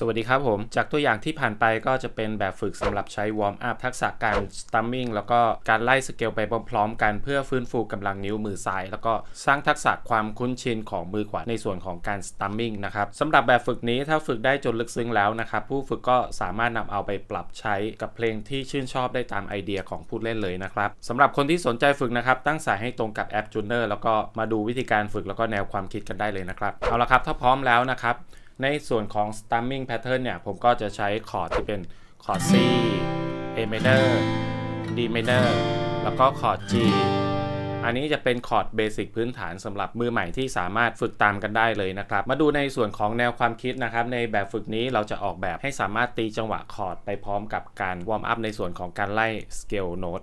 สวัสดีครับผม จากตัวอย่างที่ผ่านไปก็จะเป็นแบบฝึกสำหรับใช้วอร์มอัพทักษะการสตัมมิ่งแล้วก็การไล่สเกลไปพร้อมๆกันเพื่อฟื้นฟูกำลังนิ้วมือซ้าย แล้วก็สร้างทักษะความคุ้นชินของมือขวาในส่วนของการสตัมมิ่งนะครับสำหรับแบบฝึกนี้ถ้าฝึกได้จนลึกซึ้งแล้วนะครับ ผู้ฝึกก็สามารถนำเอาไปปรับใช้กับเพลงที่ชื่นชอบได้ตามไอเดียของผู้เล่นเลยนะครับสำหรับคนที่สนใจฝึกนะครับตั้งสายให้ตรงกับแอป Juner แล้วก็มาดูวิธีการฝึกแล้วก็แนวความคิดกันได้เลยนะครับเอาละครับถ้าพร้อมแล้วนะครับ ในส่วนของ strumming pattern เนี่ย ผมก็จะใช้คอร์ดที่เป็นคอร์ด C A minor D minor แล้วก็คอร์ด G อันนี้จะเป็นคอร์ดเบสิกพื้นฐานสำหรับมือใหม่ที่สามารถฝึกตามกันได้เลยนะครับ มาดูในส่วนของแนวความคิดนะครับ ในแบบฝึกนี้เราจะออกแบบให้สามารถตีจังหวะคอร์ดไปพร้อมกับการวอร์มอัพในส่วนของการไล่สเกลโน้ต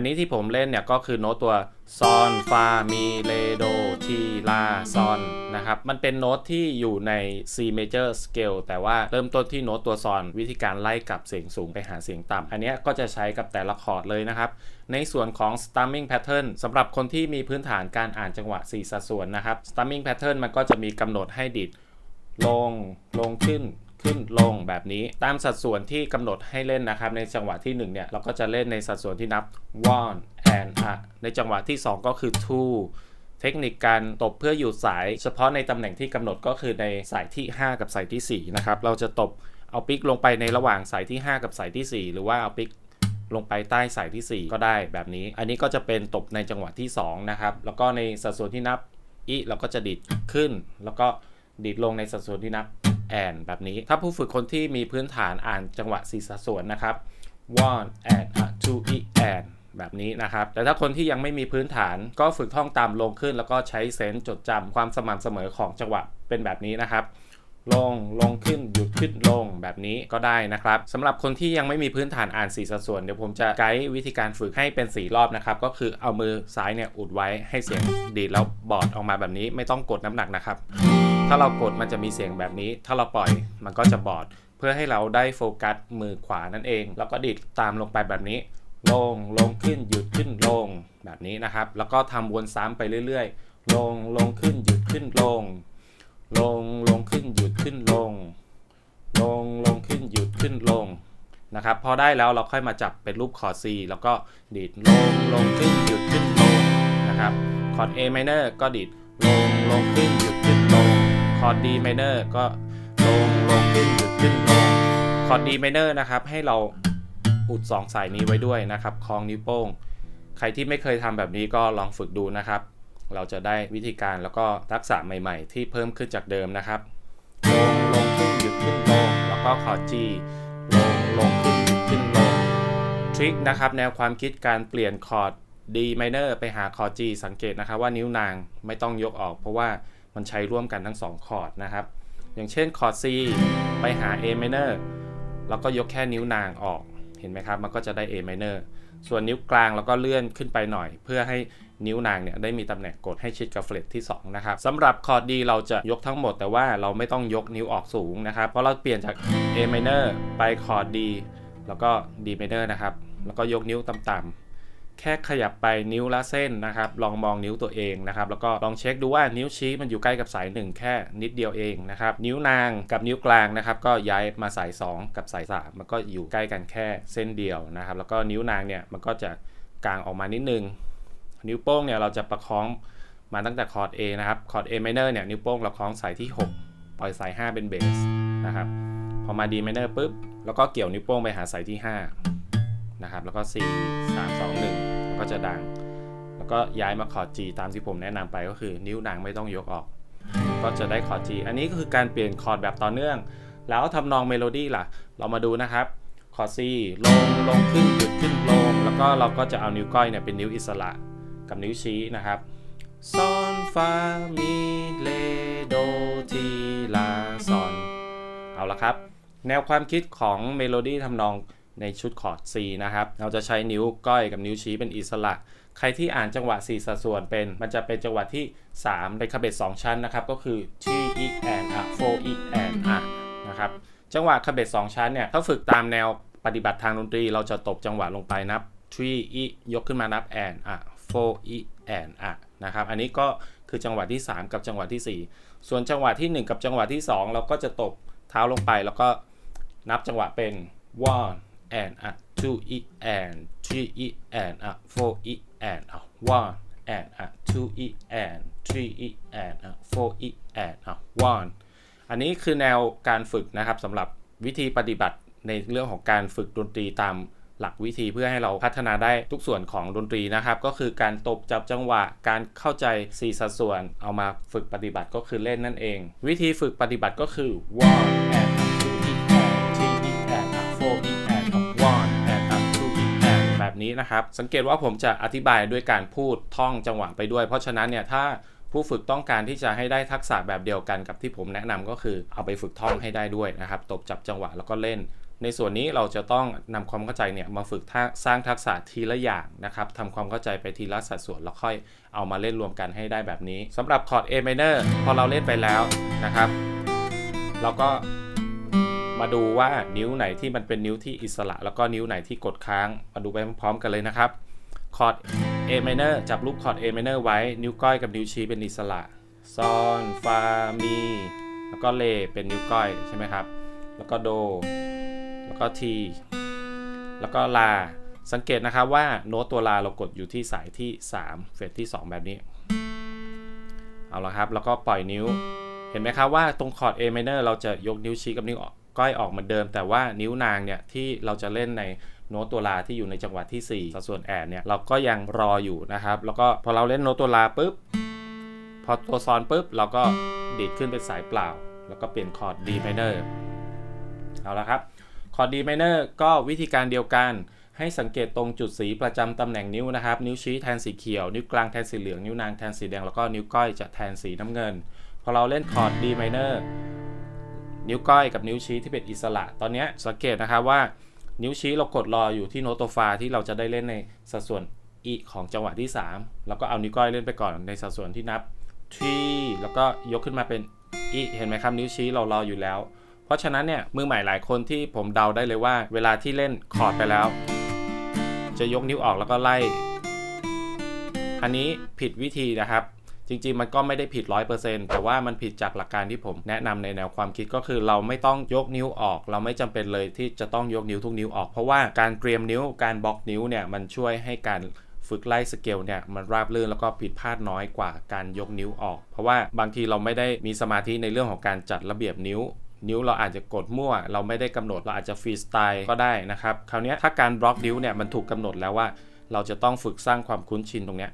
นนี้ที่ผมเล่นเนี่ยก็คือโน้ตตัวซอนฟามีเลโดทีลาซอนนะครับ มันเป็นโน้ตที่อยู่ใน C major scale แต่ว่าเริ่มต้นที่โน้ตตัวซอนวิธีการไล่กลับเสียงสูงไปหาเสียงต่ำอันนี้ก็จะใช้กับแต่ละคอร์ดเลยนะครับ ในส่วนของ strumming pattern สำหรับคนที่มีพื้นฐานการอ่านจังหวะ 4 สัดส่วนนะครับ strumming pattern มันก็จะมีกำหนดให้ดิดลงลงขึ้น ขึ้นลงแบบนี้ ตามสัดส่วนที่กำหนดให้เล่นนะครับ ในจังหวะที่1เนี่ยเราก็จะเล่นในสัดส่วนที่นับ one and a ในจังหวะที่ 2 ก็คือ two เทคนิคการตบเพื่ออยู่สาย เฉพาะในตำแหน่งที่กำหนดก็คือในสายที่ 5 กับสายที่ 4 นะครับ เราจะตบเอาปิกลงไปในระหว่างสายที่ 5 กับสายที่ 4 หรือว่าเอาปิกลงไปใต้สายที่ 4 ก็ได้แบบนี้ อันนี้ก็จะเป็นตบในจังหวะที่ 2 นะครับ แล้วก็ในสัดส่วนที่นับอีเราก็จะดิดขึ้น แล้วก็ดิดลงในสัดส่วนที่นับ แอนแบบนี้ ถ้าผู้ฝึกคนที่มีพื้นฐานอ่านจังหวะ4สัดส่วนนะครับ one and a two e and แบบนี้นะครับ แต่ถ้าคนที่ยังไม่มีพื้นฐานก็ฝึกท่องตามลงขึ้น แล้วก็ใช้เซนส์จดจำความสม่ำเสมอของจังหวะเป็นแบบนี้นะครับ ลง ลงขึ้น หยุดขึ้นลงแบบนี้ก็ได้นะครับสำหรับคนที่ยังไม่มีพื้นฐานอ่านสีสัดส่วน เดี๋ยวผมจะไกด์วิธีการฝึกให้เป็น4รอบนะครับ ก็คือเอามือซ้ายเนี่ยอุดไว้ให้เสียงดีดแล้วบอดออกมาแบบนี้ ไม่ต้องกดน้ำหนักนะครับ ถ้าเรากดมันจะมีเสียงแบบนี้ ถ้าเราปล่อยมันก็จะบอด เพื่อให้เราได้โฟกัสมือขวานั่นเอง แล้วก็ดีดตามลงไปแบบนี้ ลงลงขึ้นหยุดขึ้นลงแบบนี้นะครับ แล้วก็ทำวนซ้ำไปเรื่อยๆ ลงลงขึ้นหยุดขึ้นลง ลงลงขึ้นหยุดขึ้นลง ลงลงขึ้นหยุดขึ้นลงนะครับพอได้แล้วเราค่อยมาจับเป็นรูปคอร์ด C แล้วก็ดีดลงลงขึ้นหยุดขึ้นลงนะครับคอร์ด A minor ก็ดีดลงลงขึ้น คอร์ด D minor ก็ลงลงขึ้นหยุดขึ้นลงคอร์ด D minor นะครับ ให้เราอุด 2 สายนี้ไว้ด้วยนะครับคลองนิ้วโป้ง ใครที่ไม่เคยทำแบบนี้ก็ลองฝึกดูนะครับ เราจะได้วิธีการแล้วก็ทักษะใหม่ๆ ที่เพิ่มขึ้นจากเดิมนะครับลงลงขึ้นหยุดขึ้นลงแล้วก็คอร์ด G ลงลงขึ้นหยุดขึ้นลงทริคนะครับแนวความคิดการเปลี่ยนคอร์ด D minor ไปหาคอร์ด G สังเกตนะครับว่านิ้วนางไม่ต้องยกออก เพราะว่า มันใช้ร่วมกันทั้ง 2 คอร์ดนะครับ อย่างเช่นคอร์ด C ไปหา A minor แล้วก็ยกแค่นิ้วนางออก เห็นไหมครับ มันก็จะได้ A minor ส่วนนิ้วกลางเราก็เลื่อนขึ้นไปหน่อย เพื่อให้นิ้วนางเนี่ยได้มีตำแหน่งกดให้ชิดกับเฟลตที่ 2 นะครับสำหรับคอร์ด D เราจะยกทั้งหมดแต่ว่าเราไม่ต้องยกนิ้วออกสูงนะครับ เพราะเราเปลี่ยนจาก A minor ไปคอร์ด D แล้วก็ D minor นะครับ แล้วก็ยกนิ้วต่ำๆ แค่ขยับไปนิ้วละเส้นนะครับ ลองมองนิ้วตัวเองนะครับ แล้วก็ลองเช็คดูว่านิ้วชี้มันอยู่ใกล้กับสาย 1 แค่นิดเดียวเองนะครับ นิ้วนางกับนิ้วกลางนะครับ ก็ย้ายมาสาย 2 กับสาย 3 มันก็อยู่ใกล้กันแค่เส้นเดียวนะครับ แล้วก็นิ้วนางเนี่ยมันก็จะกางออกมานิดนึง นิ้วโป้งเนี่ยเราจะประคองมาตั้งแต่คอร์ด A นะครับ คอร์ด A minor เนี่ยนิ้วโป้งเราคล้องสายที่ 6 ปล่อยสาย 5 เป็นเบสนะครับ พอมา D minor ปุ๊บ แล้วก็เกี่ยวนิ้วโป้งไปหาสายที่ 5 นะครับ แล้วก็ 4 3 2 1 ก็จะดัง แล้วก็ย้ายมาคอร์ด G ตามที่ผมแนะนำไปก็คือนิ้วนางไม่ต้องยกออก ก็จะได้คอร์ด G อันนี้ก็คือการเปลี่ยนคอร์ดแบบต่อเนื่อง แล้วทำนองเมโลดี้ล่ะ เรามาดูนะครับคอร์ด C ลงลงขึ้นหยุดขึ้นลง แล้วก็เราก็จะเอานิ้วก้อยเนี่ยเป็นนิ้วอิสระกับนิ้วชี้นะครับซอนฟามีเลโดทีลาซอนเอาละครับ แนวความคิดของเมโลดี้ทำนอง ในชุดคอร์ด C นะครับ เราจะใช้นิ้วก้อยกับนิ้วชี้เป็นอิสระ ใครที่อ่านจังหวะ 4 สัดส่วนเป็น มันจะเป็นจังหวะที่ 3 ในคาเบต2ชั้นนะครับ ก็คือ3 e and a 4 e and a นะครับ จังหวะคาเบต2ชั้นเนี่ย ถ้าฝึกตามแนวปฏิบัติทางดนตรี เราจะตบจังหวะลงไปนับ 3 e ยกขึ้นมานับ and a 4 e and a นะครับ อันนี้ก็คือจังหวะที่ 3 กับจังหวะที่ส่วนจังหวะที่ 1 กับจังหวะที่ 2 เราก็จะตบเท้าลงไปแล้วก็นับจังหวะเป็น one and a two e and three e and a four e and a one and a two e and three e and a four e and a one อันนี้คือแนวการฝึกนะครับสำหรับวิธีปฏิบัติในเรื่องของการฝึกดนตรีตามหลักวิธีเพื่อให้เราพัฒนาได้ทุกส่วนของดนตรีนะครับ ก็คือการตบจับจังหวะ การเข้าใจ4สัดส่วน เอามาฝึกปฏิบัติก็คือเล่นนั่นเอง วิธีฝึกปฏิบัติก็คือ one and แบบนี้นะครับ สังเกตว่าผมจะอธิบายด้วยการพูดท่องจังหวะไปด้วย เพราะฉะนั้นเนี่ยถ้าผู้ฝึกต้องการที่จะให้ได้ทักษะแบบเดียวกันกับที่ผมแนะนำก็คือเอาไปฝึกท่องให้ได้ด้วยนะครับ ตบจับจังหวะแล้วก็เล่น ในส่วนนี้เราจะต้องนำความเข้าใจเนี่ยมาฝึกสร้างทักษะทีละอย่างนะครับทำความเข้าใจไปทีละสัดส่วนแล้วค่อยเอามาเล่นรวมกันให้ได้แบบนี้สำหรับคอร์ด A minor พอเราเล่นไปแล้วนะครับเราก็ มาดูว่านิ้วไหนที่มันเป็นนิ้วที่อิสระ แล้วก็นิ้วไหนที่กดค้าง มาดูไปพร้อมๆกันเลยนะครับคอร์ด A minor จับรูปคอร์ด A minor ไว้ นิ้วก้อยกับนิ้วชี้เป็นอิสระซอนฟามีแล้วก็เลเป็นนิ้วก้อยใช่ไหมครับ แล้วก็โด แล้วก็ที แล้วก็ลา สังเกตนะครับว่าโน้ตตัวลาเรากดอยู่ที่สายที่ 3 เฟสที่ 2 แบบนี้ เอาละครับ แล้วก็ปล่อยนิ้ว เห็นไหมครับว่าตรงคอร์ด A minor เราจะยกนิ้วชี้กับนิ้ว ก้อยออกเหมือนเดิม แต่ว่านิ้วนางเนี่ยที่เราจะเล่นในโน้ตตัวลาที่อยู่ในจังหวะที่4สัดส่วนแอดเนี่ยเราก็ยังรออยู่นะครับ แล้วก็พอเราเล่นโน้ตตัวลาปุ๊บ พอตัวซอนปุ๊บ เราก็ดีดขึ้นเป็นสายเปล่า แล้วก็เปลี่ยนคอร์ด D minor เอาละครับคอร์ด D minor ก็วิธีการเดียวกันให้สังเกตตรงจุดสีประจำตำแหน่งนิ้วนะครับ นิ้วชี้แทนสีเขียว นิ้วกลางแทนสีเหลือง นิ้วนางแทนสีแดง แล้วก็นิ้วก้อยจะแทนสีน้ำเงิน พอเราเล่นคอร์ด D minor นิ้ นิ้วก้อยกับนิ้วชี้ที่เป็นอิสระ ตอนนี้สังเกตนะครับว่านิ้วชี้เรากดรออยู่ที่โน้ตฟาที่เราจะได้เล่นในสัดส่วนอีของจังหวะที่ 3 แล้วก็เอานิ้วก้อยเล่นไปก่อนในสัดส่วนที่นับทีแล้วก็ยกขึ้นมาเป็นอีเห็นไหมครับนิ้วชี้เรารออยู่แล้ว เพราะฉะนั้นเนี่ยมือใหม่หลายคนที่ผมเดาได้เลยว่า เวลาที่เล่นคอร์ดไปแล้ว จะยกนิ้วออกแล้วก็ไล่ อันนี้ผิดวิธีนะครับ จริงๆ มันก็ไม่ได้ผิด 100%แต่ว่ามันผิดจากหลักการที่ผมแนะนำในแนวความคิดก็คือเราไม่ต้องยกนิ้วออก เราไม่จำเป็นเลยที่จะต้องยกนิ้วทุกนิ้วออก เพราะว่าการเตรียมนิ้วการบล็อกนิ้วเนี่ยมันช่วยให้การฝึกไล่สเกลเนี่ยมันราบรื่นแล้วก็ผิดพลาดน้อยกว่าการยกนิ้วออก เพราะว่าบางทีเราไม่ได้มีสมาธิในเรื่องของการจัดระเบียบนิ้ว นิ้วเราอาจจะกดมั่ว เราไม่ได้กำหนดเราอาจจะฟรีสไตล์ก็ได้นะครับคราวนี้ถ้าการบล็อกนิ้วเนี่ยมันถูกกำหนดแล้วว่า เราจะต้องฝึกสร้างความคุ้นชินตรงเนี้ย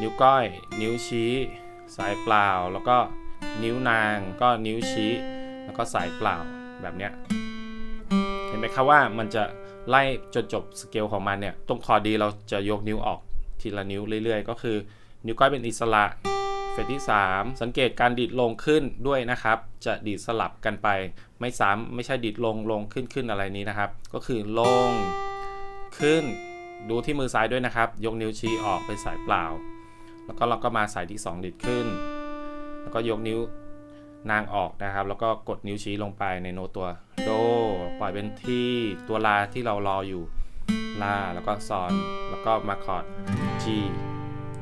นิ้วก้อย นิ้วชี้ สายเปล่า แล้วก็นิ้วนางก็นิ้วชี้ แล้วก็สายเปล่าแบบเนี้ยเห็นไหมครับว่ามันจะไล่จนจบสเกลของมันเนี่ยตรงคอร์ดดีเราจะยกนิ้วออกทีละนิ้วเรื่อยๆ ก็คือ นิ้วก้อยเป็นอิสระเฟสที่ 3 สังเกตการดีดลงขึ้นด้วยนะครับ จะดีดสลับกันไป ไม่ซ้ำไม่ใช่ดีดลงลงขึ้นขึ้นอะไรนี้นะครับ ก็คือลงขึ้นดูที่มือซ้ายด้วยนะครับ ยกนิ้วชี้ออกเป็นสายเปล่า แล้วก็เราก็มาสายที่ 2 ดิดขึ้น แล้วก็ยกนิ้วนางออกนะครับ แล้วก็กดนิ้วชี้ลงไปในโน้ตตัวโด ปล่อยเป็นที่ตัวลาที่เรารออยู่ลาแล้วก็ซอน แล้วก็มาคอร์ด G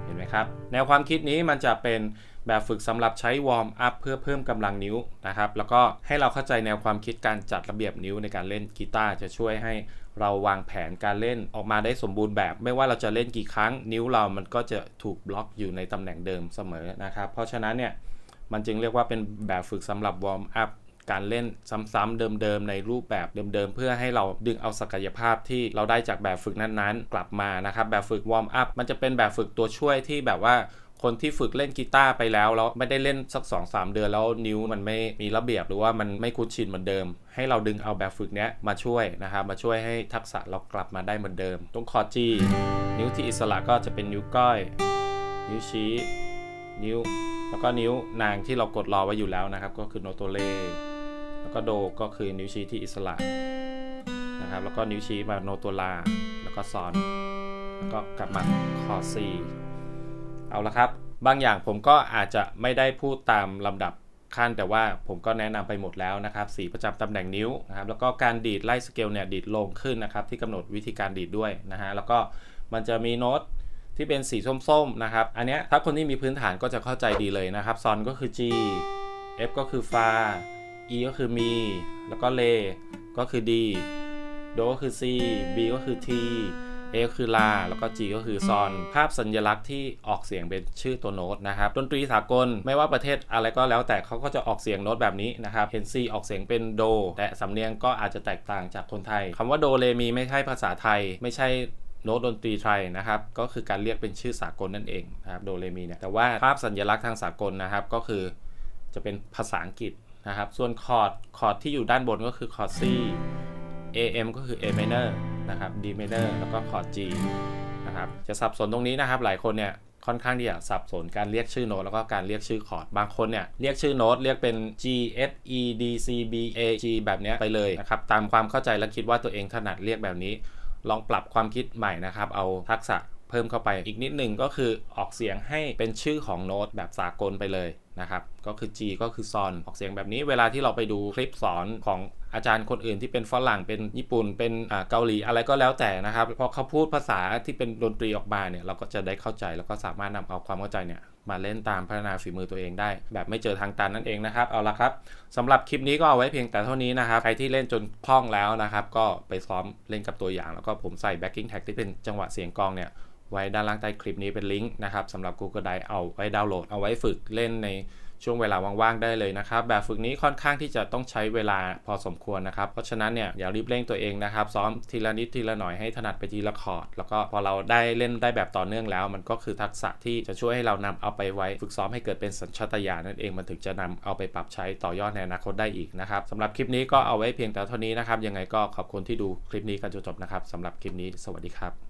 เห็นไหมครับ แนวความคิดนี้มันจะเป็น แบบฝึกสำหรับใช้วอร์มอัพเพื่อเพิ่มกำลังนิ้วนะครับ แล้วก็ให้เราเข้าใจแนวความคิดการจัดระเบียบนิ้วในการเล่นกีตาร์จะช่วยให้เราวางแผนการเล่นออกมาได้สมบูรณ์แบบ ไม่ว่าเราจะเล่นกี่ครั้ง นิ้วเรามันก็จะถูกบล็อกอยู่ในตำแหน่งเดิมเสมอนะครับ เพราะฉะนั้นเนี่ยมันจึงเรียกว่าเป็นแบบฝึกสำหรับวอร์มอัพการเล่นซ้ำๆเดิมๆในรูปแบบเดิมๆ เพื่อให้เราดึงเอาศักยภาพที่เราได้จากแบบฝึกนั้นๆ กลับมานะครับ แบบฝึกวอร์มอัพมันจะเป็นแบบฝึกตัวช่วยที่แบบว่า คนที่ฝึกเล่นกีตาร์ไปแล้วแล้วไม่ได้เล่นสัก 2-3 เดือนแล้วนิ้วมันไม่มีระเบียบหรือว่ามันไม่คุ้นชินเหมือนเดิม ให้เราดึงเอาแบบฝึกเนี้ยมาช่วยนะครับมาช่วยให้ทักษะเรากลับมาได้เหมือนเดิม ตรงคอจีนิ้วที่อิสระก็จะเป็นนิ้วก้อย นิ้วชี้ นิ้ว แล้วก็นิ้วนางที่เรากดรอไว้อยู่แล้วนะครับ ก็คือโนโตเลแล้วก็โดก็คือนิ้วชี้ที่อิสระนะครับแล้วก็นิ้วชี้มาโนตัวลา แล้วก็ซอน แล้วก็กลับมาคอซี เอาละครับ บางอย่างผมก็อาจจะไม่ได้พูดตามลำดับขั้นแต่ว่าผมก็แนะนำไปหมดแล้วนะครับสีประจำตำแหน่งนิ้วนะครับแล้วก็การดีดไล่สเกลเนี่ยดีดลงขึ้นนะครับที่กำหนดวิธีการดีดด้วยนะฮะแล้วก็มันจะมีโน้ตที่เป็นสีส้มๆนะครับอันเนี้ยถ้าคนที่มีพื้นฐานก็จะเข้าใจดีเลยนะครับซอนก็คือ G F ก็คือฟา E ก็คือมีแล้วก็เลก็คือ D โดก็คือ C B ก็คือ T A ก็คือลา แล้วก็ G ก็คือซอน ภาพสัญลักษณ์ที่ออกเสียงเป็นชื่อตัวโน้ตนะครับ ดนตรีสากลไม่ว่าประเทศอะไรก็แล้วแต่เขาก็จะออกเสียงโน้ตแบบนี้นะครับเห็น C ออกเสียงเป็นโด แต่สำเนียงก็อาจจะแตกต่างจากคนไทยคำว่าโดเรมีไม่ใช่ภาษาไทย ไม่ใช่โน้ตดนตรีไทยนะครับ ก็คือการเรียกเป็นชื่อสากลนั่นเองนะครับโดเรมีเนี่ยแต่ว่าภาพสัญลักษณ์ทางสากลนะครับก็คือจะเป็นภาษาอังกฤษนะครับ ส่วนคอร์ด คอร์ดที่อยู่ด้านบนก็คือคอร์ด C AM ก็คือ A minor นะครับ D minor แล้วก็คอร์ด G นะครับ จะสับสนตรงนี้นะครับ หลายคนเนี่ยค่อนข้างที่จะสับสนการเรียกชื่อโน้ตแล้วก็การเรียกชื่อคอร์ด บางคนเนี่ยเรียกชื่อโน้ตเรียกเป็น G S E D C B A G แบบนี้ไปเลยนะครับ ตามความเข้าใจและคิดว่าตัวเองถนัดเรียกแบบนี้ ลองปรับความคิดใหม่นะครับ เอาทักษะเพิ่มเข้าไปอีกนิดหนึ่งก็คือออกเสียงให้เป็นชื่อของโน้ตแบบสากลไปเลยนะครับ ก็คือ G ก็คือซอนออกเสียงแบบนี้เวลาที่เราไปดูคลิปสอนของ อาจารย์คนอื่นที่เป็นฝรั่งเป็นญี่ปุ่นเป็นเกาหลีอะไรก็แล้วแต่นะครับพอเขาพูดภาษาที่เป็นดนตรีออกมาเนี่ยเราก็จะได้เข้าใจแล้วก็สามารถนำเอาความเข้าใจเนี่ยมาเล่นตามพัฒนาฝีมือตัวเองได้ แบบไม่เจอทางตันนั่นเองนะครับเอาละครับสำหรับคลิปนี้ก็เอาไว้เพียงแต่เท่านี้นะครับใครที่เล่นจนคล่องแล้วนะครับก็ไปซ้อมเล่นกับตัวอย่าง แล้วก็ผมใส่ backing tag ที่เป็นจังหวะเสียงกลองเนี่ยไว้ด้านล่างใต้คลิปนี้เป็นลิงก์นะครับสำหรับ Google Drive เอาไว้ดาวน์โหลดเอาไว้ฝึกเล่นใน ช่วงเวลาว่างๆได้เลยนะครับ แบบฝึกนี้ค่อนข้างที่จะต้องใช้เวลาพอสมควรนะครับ เพราะฉะนั้นเนี่ยอย่ารีบเร่งตัวเองนะครับ ซ้อมทีละนิดทีละหน่อยให้ถนัดไปทีละคอร์ด แล้วก็พอเราได้เล่นได้แบบต่อเนื่องแล้ว มันก็คือทักษะที่จะช่วยให้เรานำเอาไปไว้ ฝึกซ้อมให้เกิดเป็นสัญชาตญาณนั่นเองมันถึงจะนำเอาไปปรับใช้ต่อยอดในอนาคตได้อีกนะครับสำหรับคลิปนี้ก็เอาไว้เพียงแต่เท่านี้นะครับ ยังไงก็ขอบคุณที่ดูคลิปนี้กันจนจบนะครับสำหรับคลิปนี้สวัสดีครับ